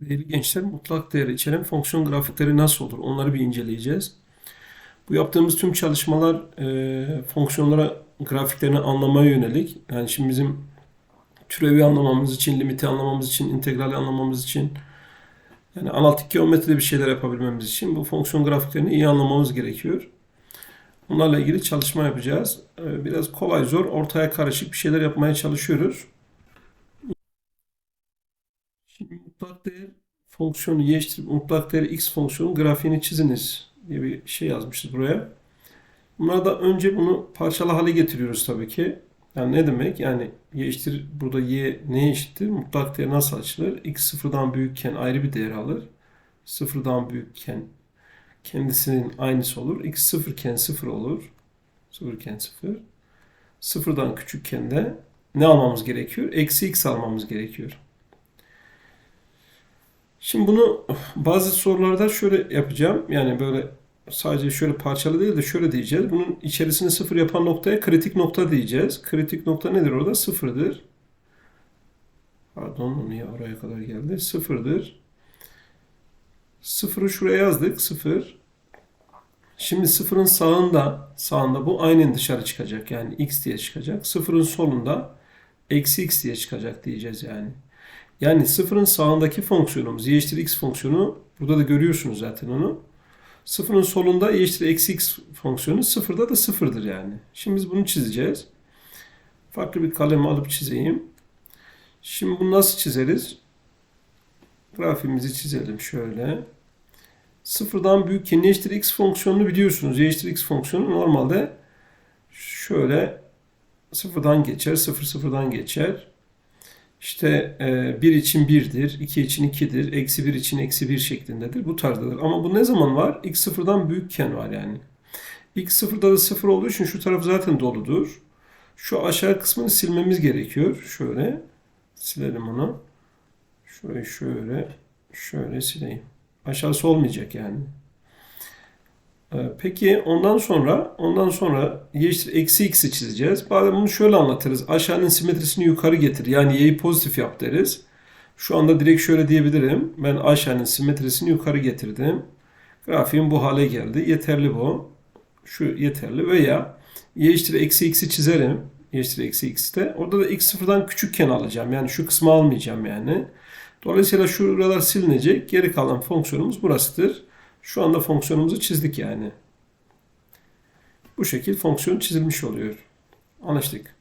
Değerli gençler, mutlak değer içeren fonksiyon grafikleri nasıl olur? Onları bir inceleyeceğiz. Bu yaptığımız tüm çalışmalar e, fonksiyonlara grafiklerini anlamaya yönelik. Yani şimdi bizim türevi anlamamız için, limiti anlamamız için, integrali anlamamız için, yani analitik geometride bir şeyler yapabilmemiz için bu fonksiyon grafiklerini iyi anlamamız gerekiyor. Bunlarla ilgili çalışma yapacağız. E, biraz kolay zor, ortaya karışık bir şeyler yapmaya çalışıyoruz. Şimdi mutlak değer fonksiyonu y eşittir mutlak değer x fonksiyonu grafiğini çiziniz diye bir şey yazmışız buraya. Bunlarda önce bunu parçalı hale getiriyoruz tabii ki. Yani ne demek? Yani y eşittir burada y neye eşittir? Mutlak değer nasıl açılır? x sıfırdan büyükken ayrı bir değer alır. Sıfırdan büyükken kendisinin aynısı olur. x sıfırken sıfır olur. Sıfırken sıfır. Sıfırdan küçükken de ne almamız gerekiyor? Eksi x almamız gerekiyor. Şimdi bunu bazı sorularda şöyle yapacağım. Yani böyle sadece şöyle parçalı değil de şöyle diyeceğiz. Bunun içerisini sıfır yapan noktaya kritik nokta diyeceğiz. Kritik nokta nedir orada? Sıfırdır. Pardon, niye oraya kadar geldi? Sıfırdır. Sıfırı şuraya yazdık. Sıfır. Şimdi sıfırın sağında, sağında bu aynen dışarı çıkacak. Yani x diye çıkacak. Sıfırın solunda eksi x diye çıkacak diyeceğiz yani. Yani sıfırın sağındaki fonksiyonumuz y eşittir x fonksiyonu burada da görüyorsunuz zaten onu. Sıfırın solunda y eşittir eksi x fonksiyonu sıfırda da sıfırdır yani. Şimdi biz bunu çizeceğiz. Farklı bir kalem alıp çizeyim. Şimdi bunu nasıl çizeriz? Grafimizi çizelim şöyle. Sıfırdan büyükken y eşittir x fonksiyonunu biliyorsunuz. Y eşittir x fonksiyonu normalde şöyle sıfırdan geçer, sıfır sıfırdan geçer. İşte 1 e, için 1'dir, 2 için 2'dir, eksi 1 için eksi 1 şeklindedir. Bu tarzdadır. Ama bu ne zaman var? x sıfırdan büyükken var yani. x sıfırda da sıfır olduğu için şu taraf zaten doludur. Şu aşağı kısmını silmemiz gerekiyor. Şöyle silelim onu. Şöyle şöyle şöyle sileyim. Aşağısı olmayacak yani. Ee, peki ondan sonra ondan sonra y eşittir eksi x'i çizeceğiz. Bazen bunu şöyle anlatırız. Aşağının simetrisini yukarı getir. Yani y'yi pozitif yap deriz. Şu anda direkt şöyle diyebilirim. Ben aşağının simetrisini yukarı getirdim. Grafiğim bu hale geldi. Yeterli bu. Şu yeterli. Veya y eşittir eksi x'i çizerim. y eşittir eksi x'te. Orada da x sıfırdan küçükken alacağım. Yani şu kısmı almayacağım yani. Dolayısıyla şuralar silinecek. Geri kalan fonksiyonumuz burasıdır. Şu anda fonksiyonumuzu çizdik yani. Bu şekil fonksiyon çizilmiş oluyor. Anlaştık.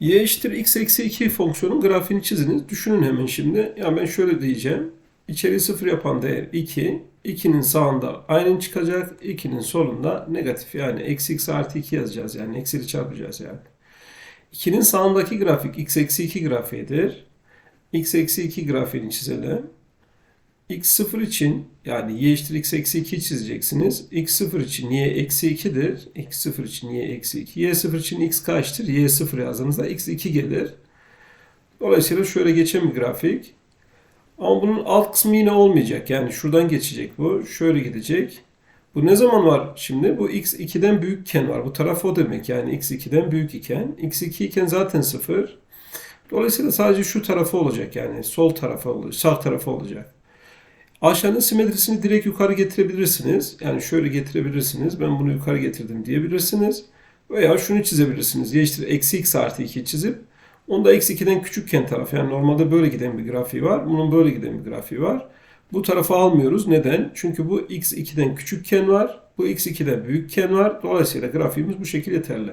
y eşittir x eksi 2 fonksiyonun grafiğini çiziniz. Düşünün hemen şimdi. Yani ben şöyle diyeceğim. İçeri sıfır yapan değer 2. 2'nin sağında aynen çıkacak. 2'nin solunda negatif yani eksi x artı 2 yazacağız. Yani eksili çarpacağız yani. 2'nin sağındaki grafik x eksi 2 grafiğidir. x eksi 2 grafiğini çizelim x0 için yani y eşittir x eksi 2 çizeceksiniz. x0 için y eksi 2'dir. x0 için y eksi 2. y0 için x kaçtır? y0 yazdığınızda x2 gelir. Dolayısıyla şöyle geçen bir grafik. Ama bunun alt kısmı yine olmayacak. Yani şuradan geçecek bu. Şöyle gidecek. Bu ne zaman var şimdi? Bu x2'den büyükken var. Bu taraf o demek. Yani x2'den büyük iken. x2 iken zaten 0. Dolayısıyla sadece şu tarafı olacak. Yani sol tarafı olacak. Sağ tarafı olacak. Aşağının simetrisini direkt yukarı getirebilirsiniz. Yani şöyle getirebilirsiniz. Ben bunu yukarı getirdim diyebilirsiniz. Veya şunu çizebilirsiniz. Y eşittir eksi x artı 2 çizip onda eksi 2'den küçükken taraf. Yani normalde böyle giden bir grafiği var. Bunun böyle giden bir grafiği var. Bu tarafı almıyoruz. Neden? Çünkü bu x 2'den küçükken var. Bu x 2'den büyükken var. Dolayısıyla grafiğimiz bu şekilde yeterli.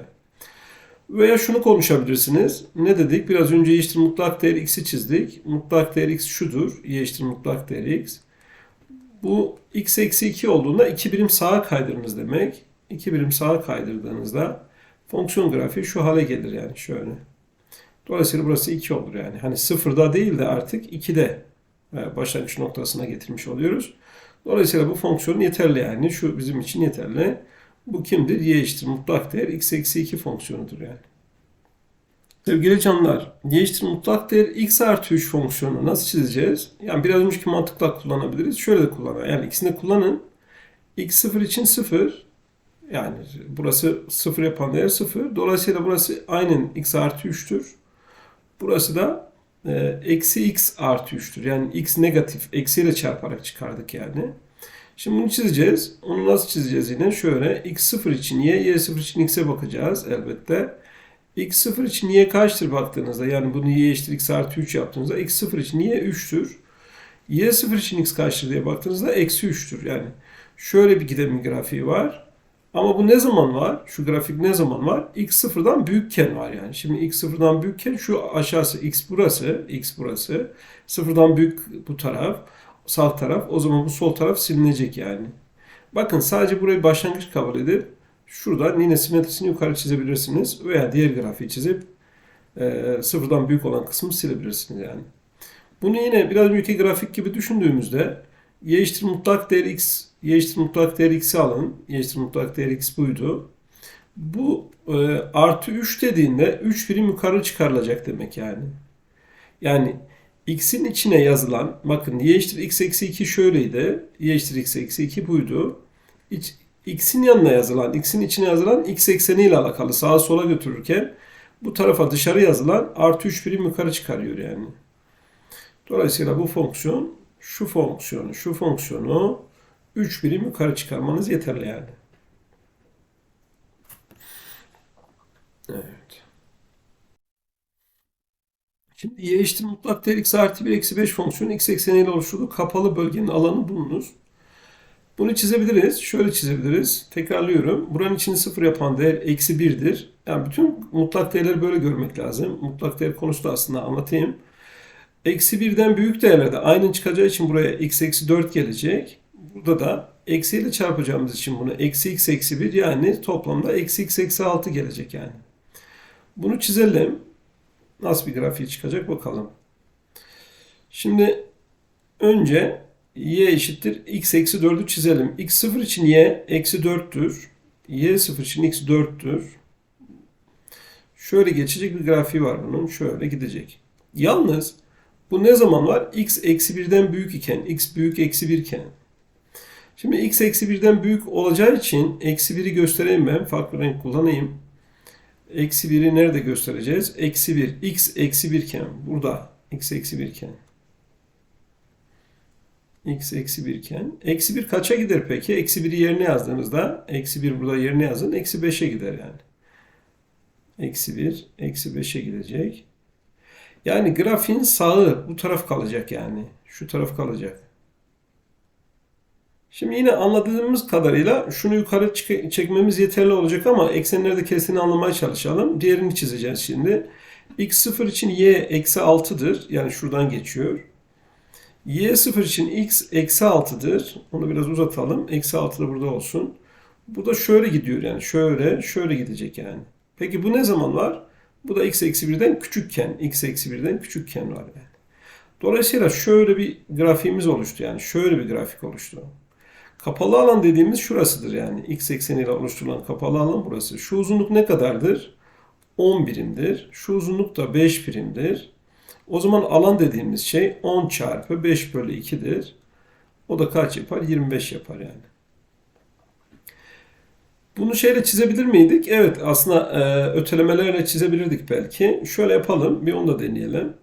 Veya şunu konuşabilirsiniz. Ne dedik? Biraz önce y eşittir mutlak değer x'i çizdik. Mutlak değer x şudur. Y eşittir mutlak değer x. Bu x eksi 2 olduğunda 2 birim sağa kaydırınız demek. 2 birim sağa kaydırdığınızda fonksiyon grafiği şu hale gelir yani şöyle. Dolayısıyla burası 2 olur yani. Hani sıfırda değil de artık 2'de e, başlangıç noktasına getirmiş oluyoruz. Dolayısıyla bu fonksiyon yeterli yani. Şu bizim için yeterli. Bu kimdir? Y eşittir mutlak değer x eksi 2 fonksiyonudur yani. Sevgili canlar, değiştir mutlak değer x artı 3 fonksiyonu nasıl çizeceğiz? Yani biraz önceki mantıkla kullanabiliriz. Şöyle de kullanın. Yani ikisini de kullanın. x 0 için 0. Yani burası 0 yapan değer 0. Dolayısıyla burası aynen x artı 3'tür. Burası da e, eksi x artı 3'tür. Yani x negatif. Eksiyle çarparak çıkardık yani. Şimdi bunu çizeceğiz. Onu nasıl çizeceğiz yine? Şöyle x0 için y, y0 için x'e bakacağız elbette. X0 için y kaçtır baktığınızda? Yani bunu y eşittir x artı 3 yaptığınızda x0 için y 3'tür. y0 için x kaçtır diye baktığınızda eksi 3'tür. Yani şöyle bir gidelim grafiği var. Ama bu ne zaman var? Şu grafik ne zaman var? X sıfırdan büyükken var yani. Şimdi X sıfırdan büyükken şu aşağısı X burası, X burası. Sıfırdan büyük bu taraf, sağ taraf. O zaman bu sol taraf silinecek yani. Bakın sadece burayı başlangıç kabul edip şuradan yine simetrisini yukarı çizebilirsiniz. Veya diğer grafiği çizip e, sıfırdan büyük olan kısmı silebilirsiniz yani. Bunu yine biraz önceki grafik gibi düşündüğümüzde y eşittir mutlak değer x y eşittir mutlak değer x'i alın. y eşittir mutlak değer x buydu. Bu e, artı 3 dediğinde 3 birim yukarı çıkarılacak demek yani. Yani x'in içine yazılan bakın y eşittir x eksi 2 şöyleydi. y eşittir x eksi 2 buydu. X'in yanına yazılan, x'in içine yazılan x ekseniyle alakalı sağa sola götürürken bu tarafa dışarı yazılan artı 3 birim yukarı çıkarıyor yani. Dolayısıyla bu fonksiyon şu fonksiyonu, şu fonksiyonu 3 birim yukarı çıkarmanız yeterli yani. Evet. Şimdi y eşittir mutlak değer x artı 1 eksi 5 fonksiyonu x ekseniyle oluşturduğu kapalı bölgenin alanı bulunuz. Bunu çizebiliriz. Şöyle çizebiliriz. Tekrarlıyorum. Buranın içini sıfır yapan değer eksi 1'dir. Yani bütün mutlak değerleri böyle görmek lazım. Mutlak değer konusu da aslında anlatayım. Eksi 1'den büyük değerlerde aynı çıkacağı için buraya x eksi 4 gelecek. Burada da eksi ile çarpacağımız için bunu eksi x eksi 1 yani toplamda eksi x eksi 6 gelecek yani. Bunu çizelim. Nasıl bir grafiği çıkacak bakalım. Şimdi önce y eşittir x eksi 4'ü çizelim. x 0 için y eksi 4'tür. y 0 için x 4'tür. Şöyle geçecek bir grafiği var bunun. Şöyle gidecek. Yalnız bu ne zaman var? x eksi 1'den büyük iken, x büyük eksi 1 iken. Şimdi x eksi 1'den büyük olacağı için eksi 1'i göstereyim ben. Farklı renk kullanayım. Eksi 1'i nerede göstereceğiz? Eksi 1. x eksi 1 iken. Burada. x eksi 1 iken. X eksi 1 iken. Eksi 1 kaça gider peki? Eksi 1'i yerine yazdığınızda eksi 1 burada yerine yazın. Eksi 5'e gider yani. Eksi 1. Eksi 5'e gidecek. Yani grafiğin sağı bu taraf kalacak yani. Şu taraf kalacak. Şimdi yine anladığımız kadarıyla şunu yukarı çekmemiz yeterli olacak ama eksenlerde kesini anlamaya çalışalım. Diğerini çizeceğiz şimdi. x0 için y eksi 6'dır. Yani şuradan geçiyor. Y0 için x eksi 6'dır. Onu biraz uzatalım. Eksi 6 da burada olsun. Bu da şöyle gidiyor yani. Şöyle, şöyle gidecek yani. Peki bu ne zaman var? Bu da x eksi 1'den küçükken, x eksi 1'den küçükken var yani. Dolayısıyla şöyle bir grafiğimiz oluştu yani. Şöyle bir grafik oluştu. Kapalı alan dediğimiz şurasıdır yani. X ekseniyle oluşturulan kapalı alan burası. Şu uzunluk ne kadardır? 10 birimdir. Şu uzunluk da 5 birimdir. O zaman alan dediğimiz şey 10 çarpı 5 bölü 2'dir. O da kaç yapar? 25 yapar yani. Bunu şeyle çizebilir miydik? Evet aslında e, ötelemelerle çizebilirdik belki. Şöyle yapalım. Bir onu da deneyelim.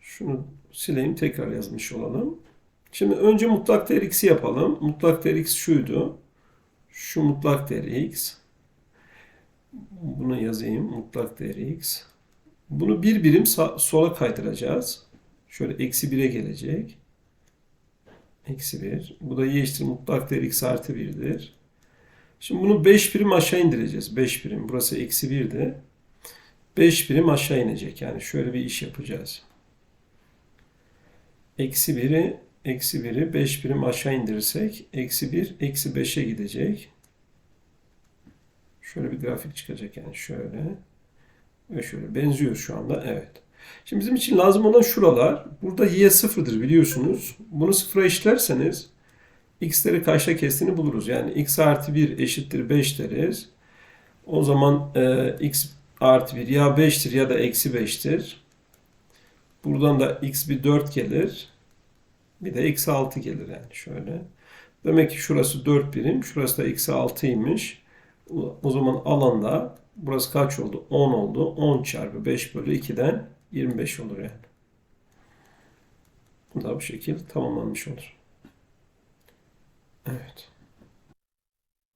Şunu sileyim tekrar yazmış olalım. Şimdi önce mutlak değer x'i yapalım. Mutlak değer x şuydu. Şu mutlak değer x. Bunu yazayım. Mutlak değer x. Bunu bir birim sola kaydıracağız. Şöyle eksi 1'e gelecek. Eksi 1. Bu da y eşittir mutlak değer x artı 1'dir. Şimdi bunu 5 birim aşağı indireceğiz. 5 birim. Burası eksi 1'de. 5 birim aşağı inecek. Yani şöyle bir iş yapacağız. Eksi 1'i eksi 1'i 5 birim aşağı indirirsek eksi 1 eksi 5'e gidecek. Şöyle bir grafik çıkacak yani şöyle şöyle benziyor şu anda evet. Şimdi bizim için lazım olan şuralar. Burada y sıfırdır biliyorsunuz. Bunu sıfıra eşitlerseniz x'leri kaçta kestiğini buluruz. Yani x artı 1 eşittir 5 deriz. O zaman e, x artı 1 ya 5'tir ya da eksi 5'tir. Buradan da x bir 4 gelir. Bir de eksi 6 gelir yani şöyle. Demek ki şurası 4 birim. Şurası da eksi 6'ymış. O zaman alanda burası kaç oldu? 10 oldu. 10 çarpı 5 bölü 2'den 25 olur yani. Bu da bu şekil tamamlanmış olur. Evet.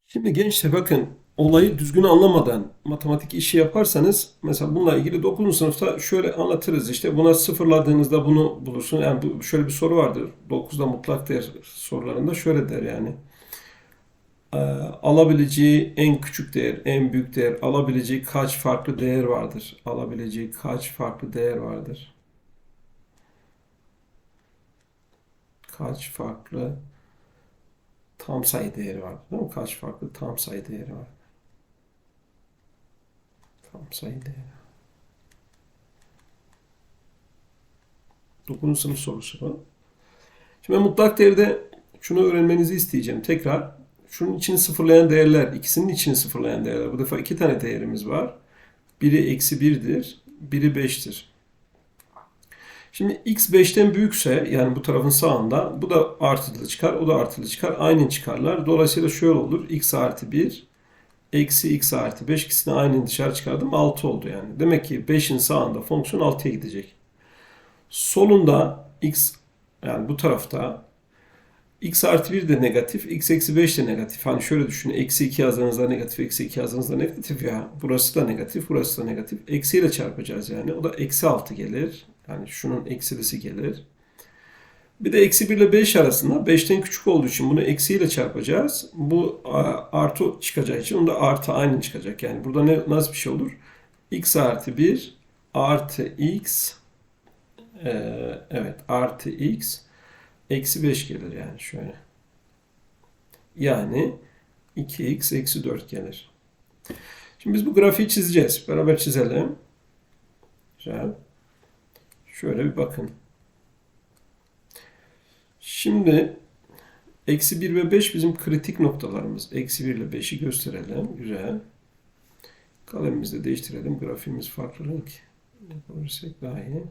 Şimdi gençler bakın olayı düzgün anlamadan matematik işi yaparsanız mesela bununla ilgili 9. sınıfta şöyle anlatırız işte buna sıfırladığınızda bunu bulursun. Yani bu şöyle bir soru vardır. 9'da mutlak değer sorularında şöyle der yani. Ee, alabileceği en küçük değer, en büyük değer, alabileceği kaç farklı değer vardır? Alabileceği kaç farklı değer vardır? Kaç farklı tam sayı değeri var. Değil mi? Kaç farklı tam sayı değeri var. Tam sayı değeri. 9. sınıf sorusu bu. Şimdi mutlak değerde şunu öğrenmenizi isteyeceğim. Tekrar şunun içini sıfırlayan değerler, ikisinin içini sıfırlayan değerler. Bu defa iki tane değerimiz var. Biri eksi 1'dir, biri 5'tir. Şimdi x 5'ten büyükse yani bu tarafın sağında bu da artılı çıkar, o da artılı çıkar. Aynı çıkarlar. Dolayısıyla şöyle olur. x artı 1 eksi x artı 5 ikisini aynı dışarı çıkardım. 6 oldu yani. Demek ki 5'in sağında fonksiyon 6'ya gidecek. Solunda x yani bu tarafta x artı 1 de negatif, x eksi 5 de negatif. Hani şöyle düşünün. Eksi 2 yazdığınızda negatif, eksi 2 yazdığınızda negatif ya. Burası da negatif, burası da negatif. Eksiyle çarpacağız yani. O da eksi 6 gelir. Yani şunun eksilisi gelir. Bir de eksi 1 ile 5 arasında 5'ten küçük olduğu için bunu eksiyle çarpacağız. Bu artı çıkacağı için onda artı aynı çıkacak. Yani burada ne, nasıl bir şey olur? x artı 1 artı x e, evet artı x eksi 5 gelir yani şöyle. Yani 2x eksi 4 gelir. Şimdi biz bu grafiği çizeceğiz. Beraber çizelim. Güzel. Şöyle bir bakın. Şimdi eksi 1 ve 5 bizim kritik noktalarımız. Eksi 1 ile 5'i gösterelim. Güzel. Kalemimizi de değiştirelim. Grafiğimiz farklı renk yapabilirsek daha iyi.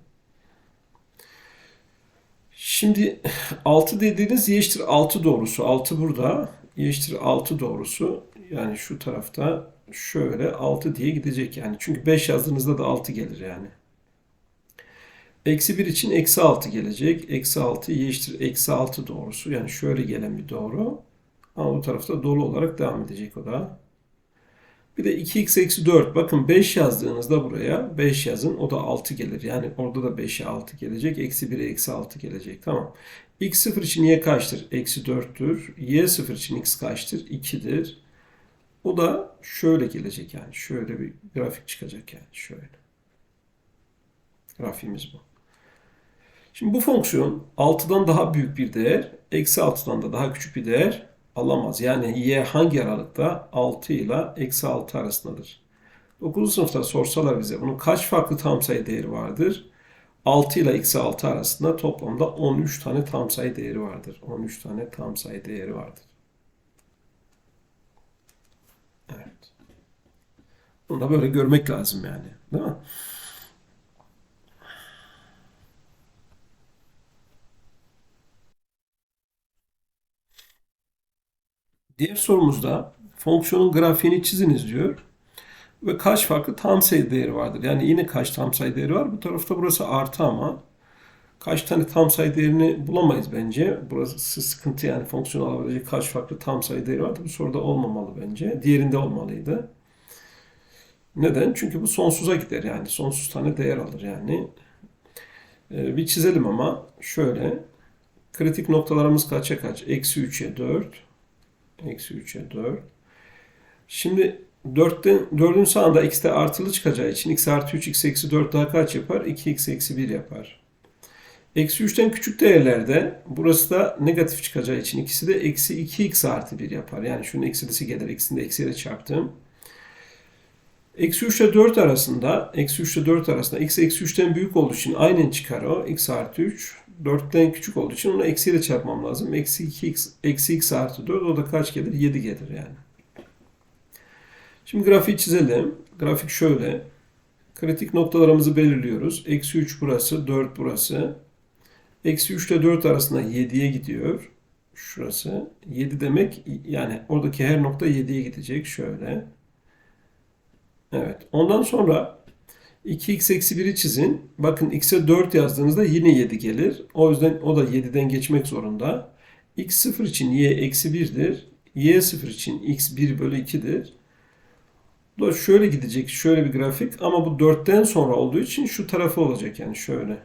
Şimdi 6 dediğiniz y eşittir 6 doğrusu. 6 burada. Y eşittir 6 doğrusu. Yani şu tarafta şöyle 6 diye gidecek yani. Çünkü 5 yazdığınızda da 6 gelir yani. Eksi 1 için eksi 6 gelecek. Eksi 6 y eksi 6 doğrusu. Yani şöyle gelen bir doğru. Ama bu tarafta dolu olarak devam edecek o da. Bir de 2x eksi 4. Bakın 5 yazdığınızda buraya 5 yazın. O da 6 gelir. Yani orada da 5'e 6 gelecek. Eksi 1'e eksi 6 gelecek. Tamam. x 0 için y kaçtır? Eksi 4'tür. y 0 için x kaçtır? 2'dir. O da şöyle gelecek yani. Şöyle bir grafik çıkacak yani. Şöyle. Grafiğimiz bu. Şimdi bu fonksiyon 6'dan daha büyük bir değer, eksi 6'dan da daha küçük bir değer alamaz. Yani y hangi aralıkta? 6 ile eksi 6 arasındadır. 9. sınıfta sorsalar bize bunun kaç farklı tam sayı değeri vardır? 6 ile eksi 6 arasında toplamda 13 tane tam sayı değeri vardır. 13 tane tam sayı değeri vardır. Evet. Bunu da böyle görmek lazım yani. Değil mi? Diğer sorumuzda fonksiyonun grafiğini çiziniz diyor. Ve kaç farklı tam sayı değeri vardır? Yani yine kaç tam sayı değeri var? Bu tarafta burası artı ama kaç tane tam sayı değerini bulamayız bence. Burası sıkıntı yani fonksiyon alabilecek kaç farklı tam sayı değeri vardı? Bu soruda olmamalı bence. Diğerinde olmalıydı. Neden? Çünkü bu sonsuza gider yani. Sonsuz tane değer alır yani. Ee, bir çizelim ama şöyle. Kritik noktalarımız kaça kaç? Eksi 3'e 4. Eksi 3'e 4. Şimdi 4'ten, 4'ün sağında x'te artılı çıkacağı için x artı 3, x eksi 4 daha kaç yapar? 2x eksi 1 yapar. Eksi 3'ten küçük değerlerde burası da negatif çıkacağı için ikisi de eksi 2x artı 1 yapar. Yani şunun eksilisi gelir. Eksini de eksiyle çarptım. Eksi 3 ile 4 arasında, eksi 3 ile 4 arasında x eksi 3'ten büyük olduğu için aynen çıkar o. x artı 3. 4'ten küçük olduğu için onu eksiyle çarpmam lazım. Eksi 2x, eksi x artı 4 o da kaç gelir? 7 gelir yani. Şimdi grafiği çizelim. Grafik şöyle. Kritik noktalarımızı belirliyoruz. Eksi 3 burası, 4 burası. Eksi 3 ile 4 arasında 7'ye gidiyor. Şurası. 7 demek yani oradaki her nokta 7'ye gidecek. Şöyle. Evet. Ondan sonra 2x eksi 1'i çizin. Bakın x'e 4 yazdığınızda yine 7 gelir. O yüzden o da 7'den geçmek zorunda. x 0 için y eksi 1'dir. y 0 için x 1 bölü 2'dir. Bu da şöyle gidecek. Şöyle bir grafik. Ama bu 4'ten sonra olduğu için şu tarafı olacak. Yani şöyle.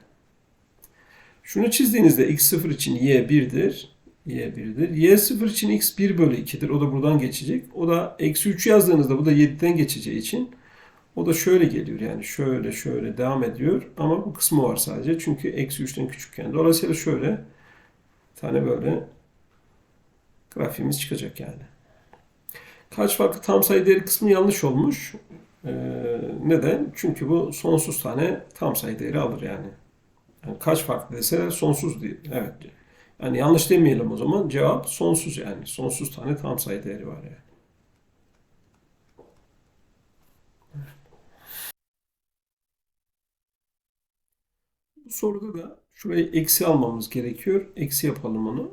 Şunu çizdiğinizde x 0 için y 1'dir. y 1'dir. y 0 için x 1 bölü 2'dir. O da buradan geçecek. O da eksi 3 yazdığınızda bu da 7'den geçeceği için o da şöyle geliyor. Yani şöyle şöyle devam ediyor. Ama bu kısmı var sadece. Çünkü eksi 3'ten küçükken. Dolayısıyla şöyle tane böyle grafiğimiz çıkacak yani. Kaç farklı tam sayı değeri kısmı yanlış olmuş. Ee, neden? Çünkü bu sonsuz tane tam sayı değeri alır yani. yani kaç farklı deseler sonsuz değil. Evet. Yani yanlış demeyelim o zaman. Cevap sonsuz yani. Sonsuz tane tam sayı değeri var yani. Soruda da şurayı eksi almamız gerekiyor. Eksi yapalım onu.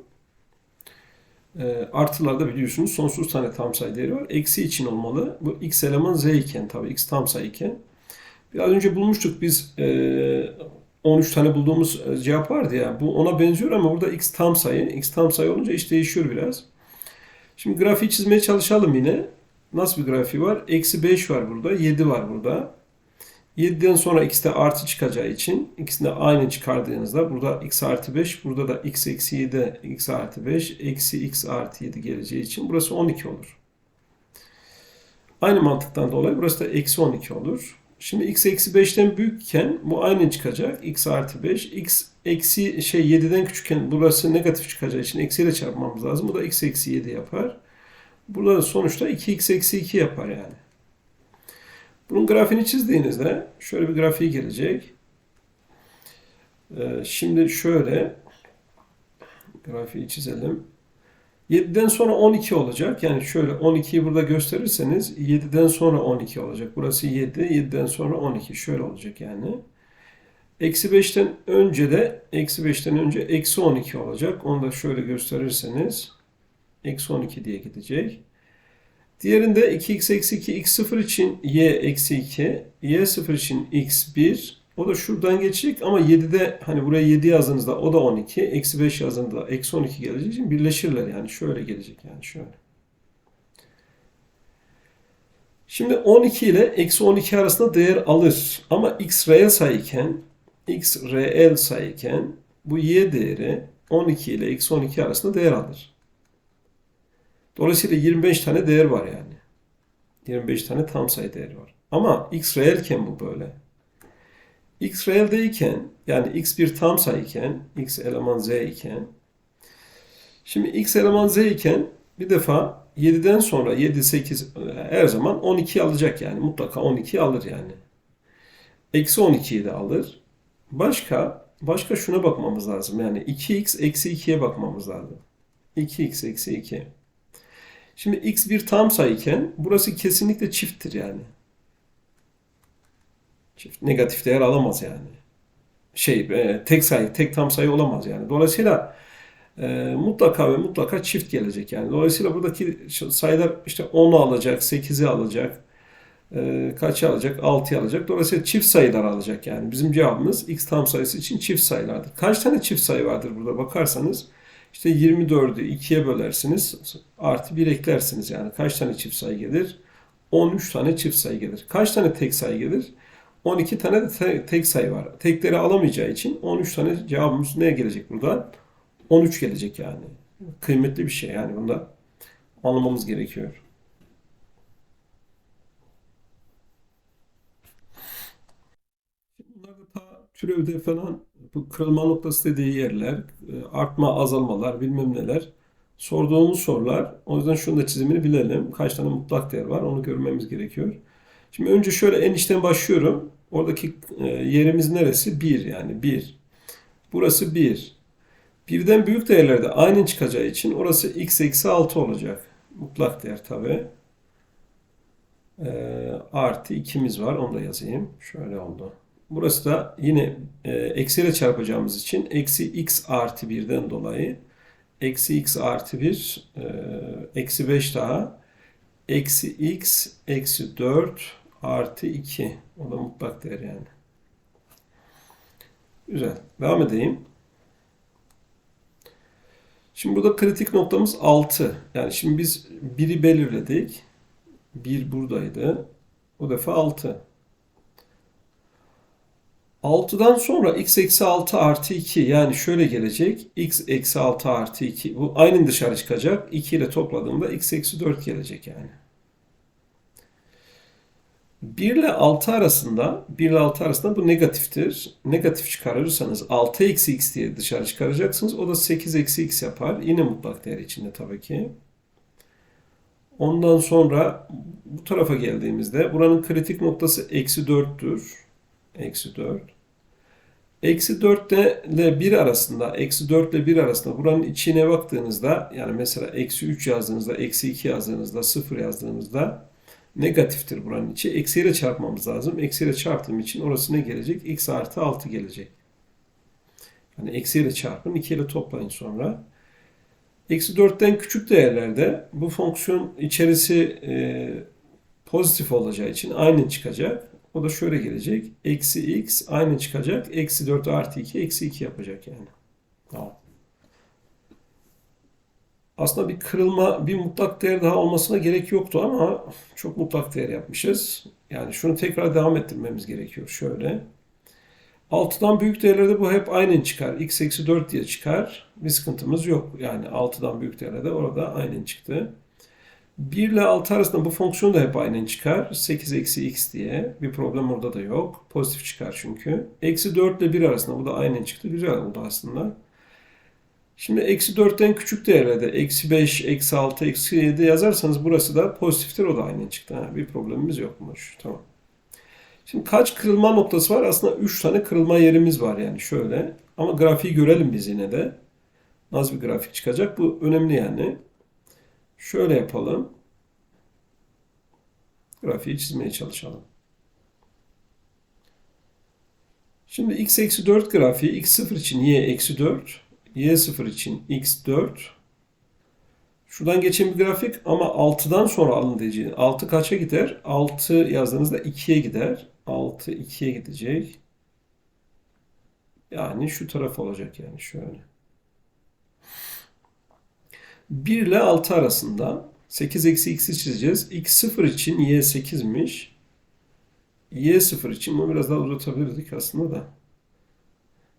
E, artılarda biliyorsunuz sonsuz tane tam sayı değeri var. Eksi için olmalı. Bu x eleman z iken tabii x tam sayı iken. Biraz önce bulmuştuk biz e, 13 tane bulduğumuz e, cevap vardı ya. Bu ona benziyor ama burada x tam sayı. x tam sayı olunca iş değişiyor biraz. Şimdi grafiği çizmeye çalışalım yine. Nasıl bir grafiği var? Eksi 5 var burada. 7 var burada. 7'den sonra x'te artı çıkacağı için ikisini de aynı çıkardığınızda burada x artı 5 burada da x eksi 7 x artı 5 eksi x artı 7 geleceği için burası 12 olur. Aynı mantıktan dolayı burası da eksi 12 olur. Şimdi x eksi 5'ten büyükken bu aynı çıkacak. x artı 5. x eksi şey 7'den küçükken burası negatif çıkacağı için eksiyle çarpmamız lazım. Bu da x eksi 7 yapar. Burada sonuçta 2x eksi 2 yapar yani. Bunun grafiğini çizdiğinizde şöyle bir grafiği gelecek. Ee, şimdi şöyle grafiği çizelim. 7'den sonra 12 olacak. Yani şöyle 12'yi burada gösterirseniz 7'den sonra 12 olacak. Burası 7, 7'den sonra 12. Şöyle olacak yani. Eksi 5'ten önce de eksi 5'ten önce eksi 12 olacak. Onu da şöyle gösterirseniz eksi 12 diye gidecek. Diğerinde 2x eksi 2 x0 için y eksi 2 y0 için x1 o da şuradan geçecek ama 7'de hani buraya 7 yazdığınızda o da 12 eksi 5 yazdığında eksi 12 geleceği için birleşirler yani şöyle gelecek yani şöyle. Şimdi 12 ile eksi 12 arasında değer alır ama x reel sayıyken x reel sayıyken bu y değeri 12 ile eksi 12 arasında değer alır. Dolayısıyla 25 tane değer var yani. 25 tane tam sayı değeri var. Ama x reelken bu böyle. x reeldeyken yani x bir tam sayı iken x eleman z iken şimdi x eleman z iken bir defa 7'den sonra 7, 8 her zaman 12 alacak yani. Mutlaka 12 alır yani. Eksi 12'yi de alır. Başka başka şuna bakmamız lazım. Yani 2x eksi 2'ye bakmamız lazım. 2x eksi 2. Şimdi x bir tam sayıken burası kesinlikle çifttir yani. Çift negatif değer alamaz yani. Şey e, tek sayı, tek tam sayı olamaz yani. Dolayısıyla e, mutlaka ve mutlaka çift gelecek yani. Dolayısıyla buradaki sayılar işte 10'u alacak, 8'i alacak, e, kaçı alacak? 6'yı alacak. Dolayısıyla çift sayılar alacak yani. Bizim cevabımız x tam sayısı için çift sayılardır. Kaç tane çift sayı vardır burada bakarsanız işte 24'ü 2'ye bölersiniz. Artı 1 eklersiniz yani. Kaç tane çift sayı gelir? 13 tane çift sayı gelir. Kaç tane tek sayı gelir? 12 tane de tek sayı var. Tekleri alamayacağı için 13 tane cevabımız ne gelecek burada? 13 gelecek yani. Kıymetli bir şey yani bunda anlamamız gerekiyor. Bunlar da ta türevde falan bu kırılma noktası dediği yerler, e, artma, azalmalar, bilmem neler. Sorduğumuz sorular. O yüzden şunu da çizimini bilelim. Kaç tane mutlak değer var onu görmemiz gerekiyor. Şimdi önce şöyle en içten başlıyorum. Oradaki e, yerimiz neresi? 1 yani 1. Burası 1. Birden büyük değerlerde aynı çıkacağı için orası x eksi 6 olacak. Mutlak değer tabi. E, artı 2'miz var. Onu da yazayım. Şöyle oldu. Burası da yine e, eksiyle çarpacağımız için eksi x artı 1'den dolayı eksi x artı 1 e, eksi 5 daha eksi x eksi 4 artı 2. O da mutlak değer yani. Güzel. Devam edeyim. Şimdi burada kritik noktamız 6. Yani şimdi biz 1'i belirledik. 1 buradaydı. Bu defa 6. 6'dan sonra x eksi 6 artı 2 yani şöyle gelecek. x eksi 6 artı 2 bu aynı dışarı çıkacak. 2 ile topladığımda x eksi 4 gelecek yani. 1 ile 6 arasında 1 ile 6 arasında bu negatiftir. Negatif çıkarırsanız 6 eksi x diye dışarı çıkaracaksınız. O da 8 eksi x yapar. Yine mutlak değer içinde tabii ki. Ondan sonra bu tarafa geldiğimizde buranın kritik noktası eksi 4'tür. Eksi 4. Eksi 4 ile 1 arasında, eksi 4 ile 1 arasında buranın içine baktığınızda yani mesela eksi 3 yazdığınızda, eksi 2 yazdığınızda, 0 yazdığınızda negatiftir buranın içi. Eksiyle çarpmamız lazım. Eksiyle çarptığım için orası ne gelecek? x artı 6 gelecek. Yani eksiyle çarpın, 2 ile toplayın sonra. Eksi 4'ten küçük değerlerde bu fonksiyon içerisi e, pozitif olacağı için aynı çıkacak. O da şöyle gelecek. Eksi x aynı çıkacak. Eksi 4 artı 2 eksi 2 yapacak yani. Tamam. Aslında bir kırılma, bir mutlak değer daha olmasına gerek yoktu ama çok mutlak değer yapmışız. Yani şunu tekrar devam ettirmemiz gerekiyor. Şöyle. 6'dan büyük değerlerde bu hep aynen çıkar. x eksi 4 diye çıkar. Bir sıkıntımız yok. Yani 6'dan büyük değerlerde orada aynen çıktı. 1 ile 6 arasında bu fonksiyon da hep aynen çıkar. 8 eksi x diye. Bir problem orada da yok. Pozitif çıkar çünkü. Eksi 4 ile 1 arasında bu da aynen çıktı. Güzel oldu aslında. Şimdi eksi 4'ten küçük değerlerde eksi 5, eksi 6, eksi 7 yazarsanız burası da pozitiftir. O da aynen çıktı. Ha, bir problemimiz yokmuş. Tamam. Şimdi kaç kırılma noktası var? Aslında 3 tane kırılma yerimiz var yani şöyle. Ama grafiği görelim biz yine de. Nasıl bir grafik çıkacak? Bu önemli yani. Şöyle yapalım. Grafiği çizmeye çalışalım. Şimdi x eksi 4 grafiği x 0 için y eksi 4, y 0 için x 4. Şuradan geçen bir grafik ama 6'dan sonra alın diyeceğim. 6 kaça gider? 6 yazdığınızda 2'ye gider. 6 2'ye gidecek. Yani şu taraf olacak yani şöyle. 1 ile 6 arasında 8 eksi x'i çizeceğiz. x 0 için y 8'miş. y 0 için bunu biraz daha uzatabilirdik aslında da.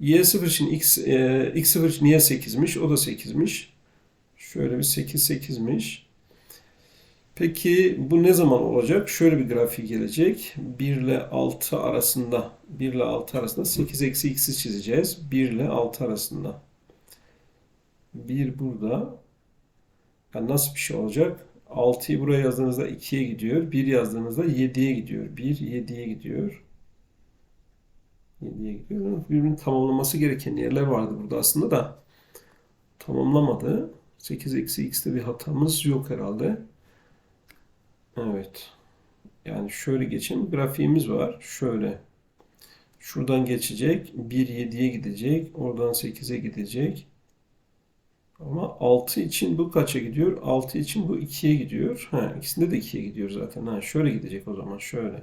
y 0 için x, e, x 0 için y 8'miş. O da 8'miş. Şöyle bir 8 8'miş. Peki bu ne zaman olacak? Şöyle bir grafik gelecek. 1 ile 6 arasında 1 ile 6 arasında 8 eksi x'i çizeceğiz. 1 ile 6 arasında. 1 burada. Yani nasıl bir şey olacak? 6'yı buraya yazdığınızda 2'ye gidiyor. 1 yazdığınızda 7'ye gidiyor. 1 7'ye gidiyor. 7'ye gidiyor. Birbirini tamamlaması gereken yerler vardı burada aslında da. Tamamlamadı. 8 eksi x'te bir hatamız yok herhalde. Evet. Yani şöyle geçelim. Grafiğimiz var. Şöyle. Şuradan geçecek. 1 7'ye gidecek. Oradan 8'e gidecek. Ama 6 için bu kaça gidiyor? 6 için bu 2'ye gidiyor. Ha, ikisinde de 2'ye gidiyor zaten. Ha, şöyle gidecek o zaman. Şöyle.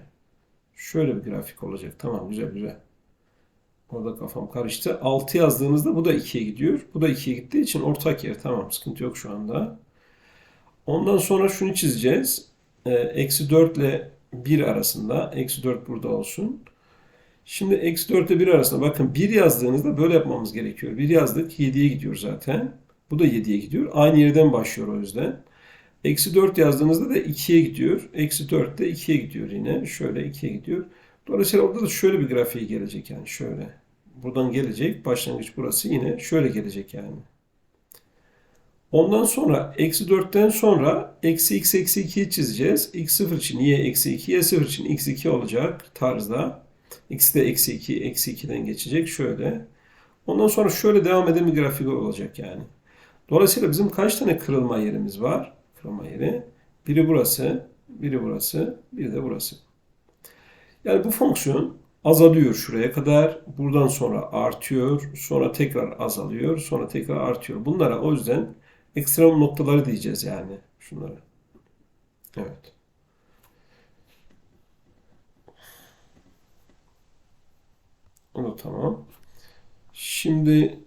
Şöyle bir grafik olacak. Tamam güzel güzel. Orada kafam karıştı. 6 yazdığınızda bu da 2'ye gidiyor. Bu da 2'ye gittiği için ortak yer. Tamam sıkıntı yok şu anda. Ondan sonra şunu çizeceğiz. Ee, eksi 4 ile 1 arasında. Eksi 4 burada olsun. Şimdi eksi 4 ile 1 arasında bakın 1 yazdığınızda böyle yapmamız gerekiyor. 1 yazdık 7'ye gidiyor zaten. Bu da 7'ye gidiyor. Aynı yerden başlıyor o yüzden. Eksi 4 yazdığınızda da 2'ye gidiyor. Eksi 4 de 2'ye gidiyor yine. Şöyle 2'ye gidiyor. Dolayısıyla orada da şöyle bir grafiği gelecek yani şöyle. Buradan gelecek. Başlangıç burası yine şöyle gelecek yani. Ondan sonra eksi 4'ten sonra eksi x eksi 2'yi çizeceğiz. x 0 için y eksi 2, y 0 için x 2 olacak tarzda. x de eksi 2, eksi 2'den geçecek şöyle. Ondan sonra şöyle devam eden bir grafik olacak yani. Dolayısıyla bizim kaç tane kırılma yerimiz var? Kırılma yeri. Biri burası, biri burası, biri de burası. Yani bu fonksiyon azalıyor şuraya kadar. Buradan sonra artıyor. Sonra tekrar azalıyor. Sonra tekrar artıyor. Bunlara o yüzden ekstrem noktaları diyeceğiz yani. Şunlara. Evet. O da tamam. Şimdi